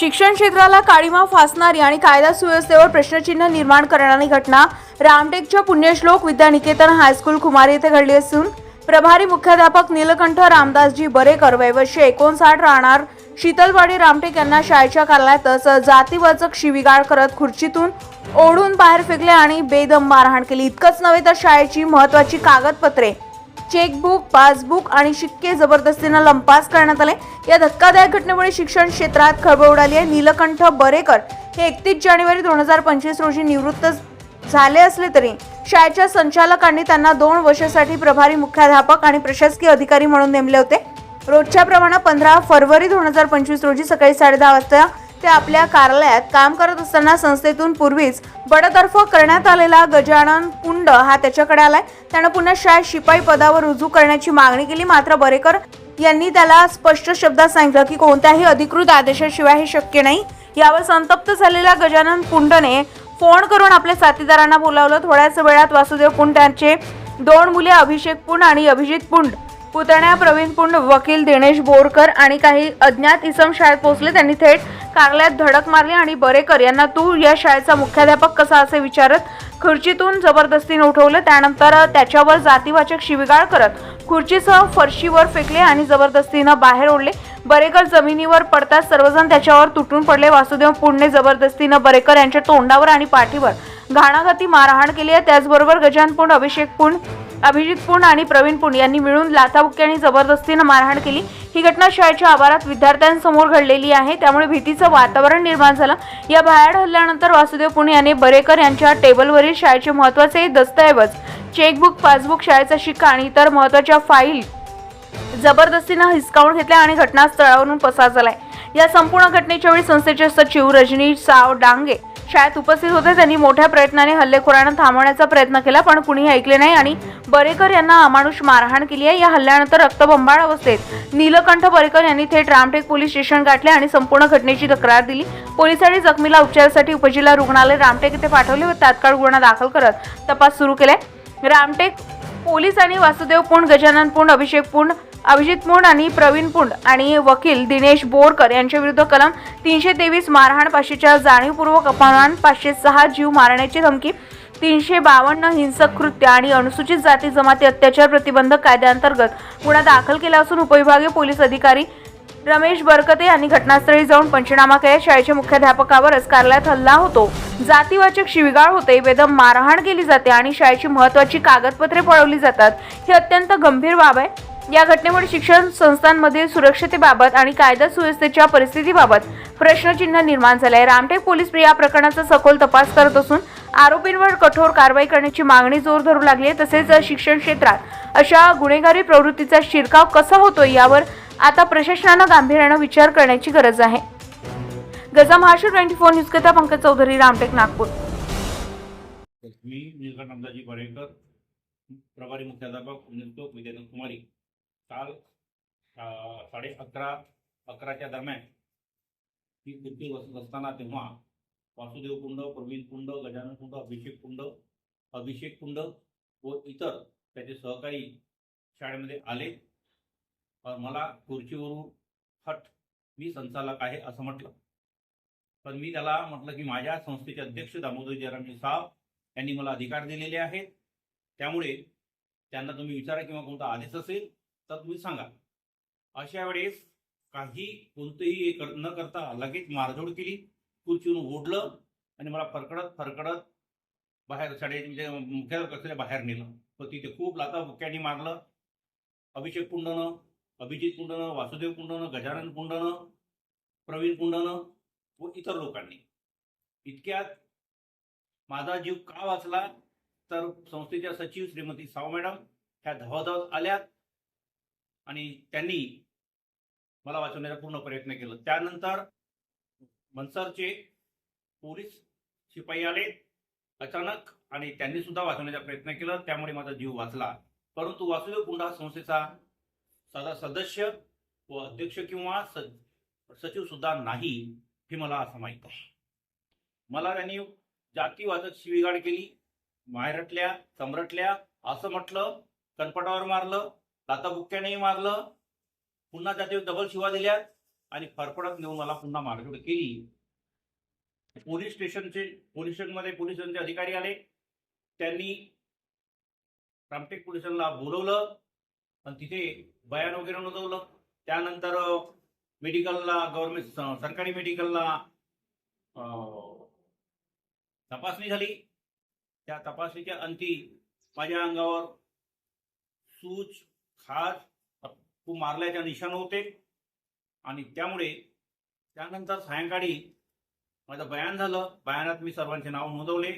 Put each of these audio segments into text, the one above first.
शिक्षण क्षेत्राला काळीमा फासणारी आणि कायदा सुव्यवस्थेवर प्रश्नचिन्ह निर्माण करणारी घटना रामटेकच्या पुण्यश्लोक विद्यानिकेतन हायस्कूल कुमारी येथे घडली असून प्रभारी मुख्याध्यापक नीलकंठ रामदासजी बरेकर वयवर्षी एकोणसाठ राहणार शीतलवाडी रामटेक यांना शाळेच्या कार्यालयातच जातीवाचक शिवीगाळ करत खुर्चीतून ओढून बाहेर फेकले आणि बेदम मारहाण केली. इतकंच नव्हे तर शाळेची महत्वाची कागदपत्रे चेकबुक पासबुक आणि शिक्के जबरदस्तीनं लंपास करण्यात आले. या धक्कादायक घटनेमुळे शिक्षण क्षेत्रात खळबळ उडाली आहे. नीलकंठ बरेकर हे एकतीस जानेवारी दोन हजार पंचवीस रोजी निवृत्त झाले असले तरी शाळेच्या संचालकांनी त्यांना दोन वर्षासाठी प्रभारी मुख्याध्यापक आणि प्रशासकीय अधिकारी म्हणून नेमले होते. रोजच्या प्रमाणे पंधरा फरवरी दोन हजार पंचवीस रोजी सकाळी साडेदहा वाजता ते आपल्या कार्यालयात काम करत असताना संस्थेतून पूर्वीच बडतर्फ करण्यात आलेला गजानन पुंड हा त्याच्याकडे आलाय. त्यानं पुन्हा शाळेत शिपाई पदावर रुजू करण्याची मागणी केली. मात्र बरेकर यांनी त्याला स्पष्ट शब्दात सांगितलं की कोणत्याही अधिकृत आदेशाशिवाय हे शक्य नाही. यावर संतप्त झालेल्या गजानन पुंडने फोन करून आपल्या साथीदारांना बोलावलं. थोड्याच वेळात वासुदेव पुंड यांचे दोन मुले अभिषेक पुंड आणि अभिजित पुंड पुतण्या प्रवीण पुंड वकील दिनेश बोरकर आणि काही अज्ञात इसम शाळेत पोहोचले. त्यांनी थेट कार्यालयात धडक मारली आणि बरेकर यांना तू या शाळेचा मुख्याध्यापक कसा असे विचारत खुर्चीतून जबरदस्तीने उठवलं. त्यानंतर त्याच्यावर जातीवाचक शिवीगाळ करत खुर्चीसह फरशीवर फेकले आणि जबरदस्तीनं बाहेर ओढले. बरेकर जमिनीवर पडताच सर्वजण त्याच्यावर तुटून पडले. वासुदेव पुंडने जबरदस्तीनं बरेकर यांच्या तोंडावर आणि पाठीवर घाणाघाती मारहाण केली आहे. त्याचबरोबर गजान पुंड अभिषेक पुंड अभिजित पुण आणि प्रवीण पुण यांनी मिळून लाथाबुक्क्यांनी जबरदस्तीनं मारहाण केली. ही घटना शाळेच्या आवारात विद्यार्थ्यांसमोर घडलेली आहे. त्यामुळे भीतीचं वातावरण निर्माण झालं. या बाहेर हल्ल्यानंतर वासुदेव पुणे याने बरेकर यांच्या टेबलवरील शाळेचे महत्त्वाचे दस्तऐवज चेकबुक पासबुक शाळेचा शिक्का आणि इतर महत्त्वाच्या फाईल जबरदस्तीनं हिसकावून घेतल्या आणि घटनास्थळावरून पसार झालाय. या संपूर्ण घटनेच्या वेळी संस्थेचे सचिव रजनी साव डांगे शाळेत उपस्थित होते. त्यांनी मोठ्या प्रयत्नाने हल्लेखोरांना थांबवण्याचा प्रयत्न केला पण कुणीही ऐकले नाही आणि बरेकर यांना अमानुष मारहाण केली आहे. या हल्ल्यानंतर रक्तबंबाळ अवस्थेत नीलकंठ बरेकर यांनी थेट रामटेक पोलीस स्टेशन गाठले आणि संपूर्ण घटनेची तक्रार दिली. पोलिसांनी जखमीला उपचारासाठी उपजिल्हा रुग्णालय रामटेक येथे पाठवले व तात्काळ गुन्हा दाखल करत तपास सुरू केलाय रामटेक पोलिसांनी वासुदेव पुंड गजानन पुंड अभिषेक पुंड अभिजित मुंड आणि प्रवीण पुंड आणि वकील दिनेश बोरकर यांच्या विरुद्ध कलम तीनशे तेवीस मारहाण पाचशेच्या जाणीवपूर्वक अपमान पाचशे सहा जीव मारण्याची धमकी तीनशे बावन्न हिंसक कृत्य आणि अनुसूचित जाती जमाती अत्याचार प्रतिबंधक कायद्याअंतर्गत गुन्हा दाखल केला असून उपविभागीय पोलीस अधिकारी रमेश बरकते यांनी घटनास्थळी जाऊन पंचनामा केला. शाळेच्या मुख्याध्यापकावरच कार्यालयात हल्ला होतो. जातीवाचक शिवीगाळ होते बेदम मारहाण केली जाते आणि शाळेची महत्वाची कागदपत्रे पळवली जातात. ही अत्यंत गंभीर बाब आहे. या घटनेमुळे शिक्षण संस्थांमधील सुरक्षतेबाबत आणि कायदा सुव्यवस्थेच्या परिस्थितीबाबत प्रश्नचिन्ह निर्माण झाले आहे रामटेक पोलीस या प्रकरणाचा सखोल तपास करत असून आरोपींवर कठोर कारवाई करण्याची मागणी जोर धरू लागली आहे. तसेच शिक्षण क्षेत्रात अशा गुन्हेगारी प्रवृत्तीचा शिरकाव कसा होतो यावर आता प्रशासनानं गांभीर्यानं विचार करण्याची गरज आहे. गजा महाराष्ट्र ट्वेंटी फोर न्यूज कथा पंकज चौधरी रामटेक नागपूर. मी निलकंठ अंदाजी परेकर प्रभारी मुख्याध्यापक निलतो विद्यानंद कुमारी काल साडे अकरा अकराच्या दरम्यान ही कृती वसत असताना तेव्हा वासुदेव कुंड प्रवीण कुंड गजानन कुंड अभिषेक कुंड अभिषेक कुंड व इतर त्याचे सहकारी शाळेमध्ये आले. मला खुर्चीवरून हट मी संचालक आहे असं म्हटलं. पण मी त्याला म्हटलं की माझ्या संस्थेचे अध्यक्ष दामोदर जयरामजी साव यांनी मला अधिकार दिलेले आहेत. त्यामुळे त्यांना तुम्ही विचारा किंवा कोणता आदेश असेल तर तुम्ही सांगा. अशा वेळेस काही कोणतंही हे कर- न करता लगेच मारझोड केली खुर्चीवरून ओढलं आणि मला फरकडत फरकडत बाहेर शाळेत म्हणजे मुख्याध्यापक असलेल्या बाहेर नेलं. तर तिथे खूप लाता बुक्यांनी मारलं. अभिषेक कुंडनं अभिजित कुंडनं वासुदेव कुंडनं गजानन कुंडनं प्रवीण कुंडनं व इतर लोकांनी. इतक्यात माझा जीव का वाचला? तर संस्थेच्या सचिव श्रीमती साव मॅडम ह्या धावाधावत आल्यात. आणि त्यांनी मला वाचवण्याचा पूर्ण प्रयत्न केला. त्यानंतर मनसरचे पोलीस शिपाई आले अचानक आणि त्यांनी सुद्धा वाचवण्याचा प्रयत्न केला. त्यामुळे माझा जीव वाचला. परंतु वासुदेव कुंड संस्थेचा साधा सदस्य व अध्यक्ष किंवा स- सचिव सुद्धा नाही हे मला असं माहीत आहे. मला त्यांनी जातीवाचक शिवीगाड केली. माहेरटल्या चमरटल्या असं म्हटलं कनपटावर मारलं लाताबुक्क्यानेही मारलं. पुन्हा त्याचे डबल शिवा दिल्या आणि फरफडत नेऊन मला पुन्हा मारझोड केली. पोलीस स्टेशनचे पोलीस स्टेशनमध्ये पोलिसांचे अधिकारी आले. त्यांनी रामटेक पोलिसांना बोलवलं. आणि तिथे बयान वगैरे नोंदवलं. त्यानंतर मेडिकलला गव्हर्नमेंट सरकारी मेडिकलला तपासणी झाली. त्या तपासणीच्या अंती माझ्या अंगावर सूज खाज खूप मारल्याच्या निशाण होते. आणि त्यामुळे त्यानंतर सायंकाळी माझं बयान झालं. बयानात मी सर्वांचे नाव नोंदवले.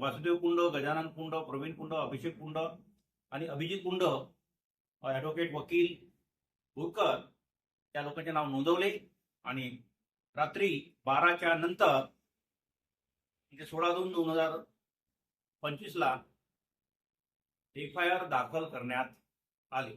वासुदेव कुंड गजानन कुंड प्रवीण कुंड अभिषेक कुंड आणि अभिजित कुंड ॲडव्होकेट वकील भुरकर त्या लोकांचे नाव नोंदवले. आणि रात्री बाराच्या नंतर म्हणजे सोळा दोन दोन हजार पंचवीसला एफ आय आर दाखल करण्यात आले.